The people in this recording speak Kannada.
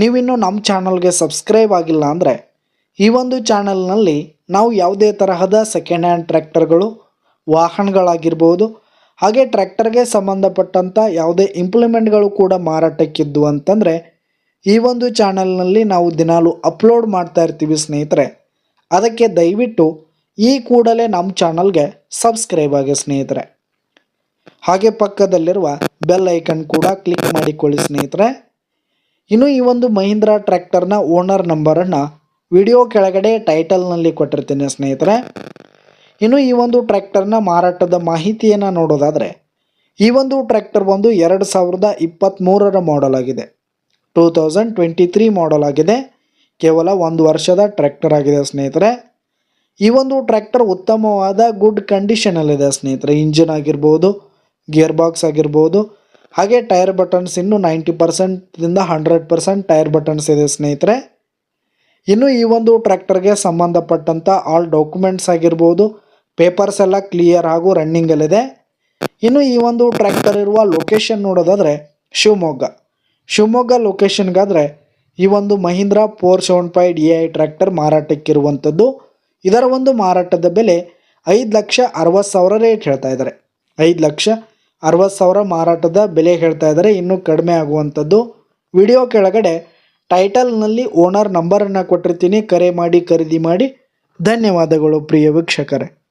ನೀವಿನ್ನೂ ನಮ್ಮ ಚಾನಲ್ಗೆ ಸಬ್ಸ್ಕ್ರೈಬ್ ಆಗಿಲ್ಲ ಅಂದರೆ ಈ ಒಂದು ಚಾನಲ್ನಲ್ಲಿ ನಾವು ಯಾವುದೇ ತರಹದ ಸೆಕೆಂಡ್ ಹ್ಯಾಂಡ್ ಟ್ರ್ಯಾಕ್ಟರ್ಗಳು ವಾಹನಗಳಾಗಿರ್ಬೋದು, ಹಾಗೆ ಟ್ರ್ಯಾಕ್ಟರ್ಗೆ ಸಂಬಂಧಪಟ್ಟಂಥ ಯಾವುದೇ ಇಂಪ್ಲಿಮೆಂಟ್ಗಳು ಕೂಡ ಮಾರಾಟಕ್ಕಿದ್ದು ಅಂತಂದರೆ ಈ ಒಂದು ಚಾನಲ್ನಲ್ಲಿ ನಾವು ದಿನಾಲು ಅಪ್ಲೋಡ್ ಮಾಡ್ತಾ ಇರ್ತೀವಿ ಸ್ನೇಹಿತರೆ. ಅದಕ್ಕೆ ದಯವಿಟ್ಟು ಈ ಕೂಡಲೇ ನಮ್ಮ ಚಾನಲ್ಗೆ ಸಬ್ಸ್ಕ್ರೈಬ್ ಆಗಿ ಸ್ನೇಹಿತರೆ. ಹಾಗೆ ಪಕ್ಕದಲ್ಲಿರುವ ಬೆಲ್ ಐಕನ್ ಕೂಡ ಕ್ಲಿಕ್ ಮಾಡಿಕೊಳ್ಳಿ ಸ್ನೇಹಿತರೆ. ಇನ್ನು ಈ ಒಂದು ಮಹೀಂದ್ರ ಟ್ರ್ಯಾಕ್ಟರ್ನ ಓನರ್ ನಂಬರನ್ನು ವಿಡಿಯೋ ಕೆಳಗಡೆ ಟೈಟಲ್ನಲ್ಲಿ ಕೊಟ್ಟಿರ್ತೀನಿ ಸ್ನೇಹಿತರೆ. ಇನ್ನು ಈ ಒಂದು ಟ್ರ್ಯಾಕ್ಟರ್ನ ಮಾರಾಟದ ಮಾಹಿತಿಯನ್ನು ನೋಡೋದಾದರೆ, ಈ ಒಂದು ಟ್ರ್ಯಾಕ್ಟರ್ ಬಂದು ಎರಡು ಸಾವಿರದ ಇಪ್ಪತ್ತ್ಮೂರರ ಮಾಡೆಲ್ ಆಗಿದೆ. Two thousand twenty three model ಆಗಿದೆ. ಕೇವಲ ಒಂದು ವರ್ಷದ ಟ್ರ್ಯಾಕ್ಟರ್ ಆಗಿದೆ ಸ್ನೇಹಿತರೆ. ಈ ಒಂದು ಟ್ರ್ಯಾಕ್ಟರ್ ಉತ್ತಮವಾದ ಗುಡ್ ಕಂಡೀಷನಲ್ಲಿದೆ ಸ್ನೇಹಿತರೆ. ಇಂಜಿನ್ ಆಗಿರ್ಬೋದು ಗೇರ್ ಬಾಕ್ಸ್ ಆಗಿರ್ಬೋದು ಹಾಗೆ ಟೈರ್ ಬಟನ್ಸ್ ಇನ್ನು ನೈಂಟಿ ಪರ್ಸೆಂಟಿಂದ ಹಂಡ್ರೆಡ್ ಪರ್ಸೆಂಟ್ ಟೈರ್ ಬಟನ್ಸ್ ಇದೆ ಸ್ನೇಹಿತರೆ. ಇನ್ನು ಈ ಒಂದು ಟ್ರ್ಯಾಕ್ಟರ್ಗೆ ಸಂಬಂಧಪಟ್ಟಂಥ ಆಲ್ ಡಾಕ್ಯುಮೆಂಟ್ಸ್ ಆಗಿರ್ಬೋದು ಪೇಪರ್ಸ್ ಎಲ್ಲ ಕ್ಲಿಯರ್ ಹಾಗೂ ರನ್ನಿಂಗಲ್ಲಿದೆ ಇನ್ನು ಈ ಒಂದು ಟ್ರ್ಯಾಕ್ಟರ್ ಇರುವ ಲೊಕೇಶನ್ ನೋಡೋದಾದರೆ ಶಿವಮೊಗ್ಗ. ಶಿವಮೊಗ್ಗ ಲೊಕೇಶನ್ಗಾದರೆ ಈ ಒಂದು Mahindra four seven five A I tractor ಮಾರಾಟಕ್ಕಿರುವಂಥದ್ದು. ಇದರ ಒಂದು ಮಾರಾಟದ ಬೆಲೆ ಐದು ಲಕ್ಷ ಅರವತ್ತು ಸಾವಿರ ರೇಟ್ ಹೇಳ್ತಾ ಇದ್ದಾರೆ. ಐದು ಲಕ್ಷ ಅರವತ್ತು ಸಾವಿರ ಮಾರಾಟದ ಬೆಲೆ ಹೇಳ್ತಾ ಇದ್ದಾರೆ. ಇನ್ನೂ ಕಡಿಮೆ ಆಗುವಂಥದ್ದು. ವಿಡಿಯೋ ಕೆಳಗಡೆ ಟೈಟಲ್ನಲ್ಲಿ ಓನರ್ ನಂಬರನ್ನು ಕೊಟ್ಟಿರ್ತೀನಿ. ಕರೆ ಮಾಡಿ, ಖರೀದಿ ಮಾಡಿ. ಧನ್ಯವಾದಗಳು ಪ್ರಿಯ ವೀಕ್ಷಕರೇ.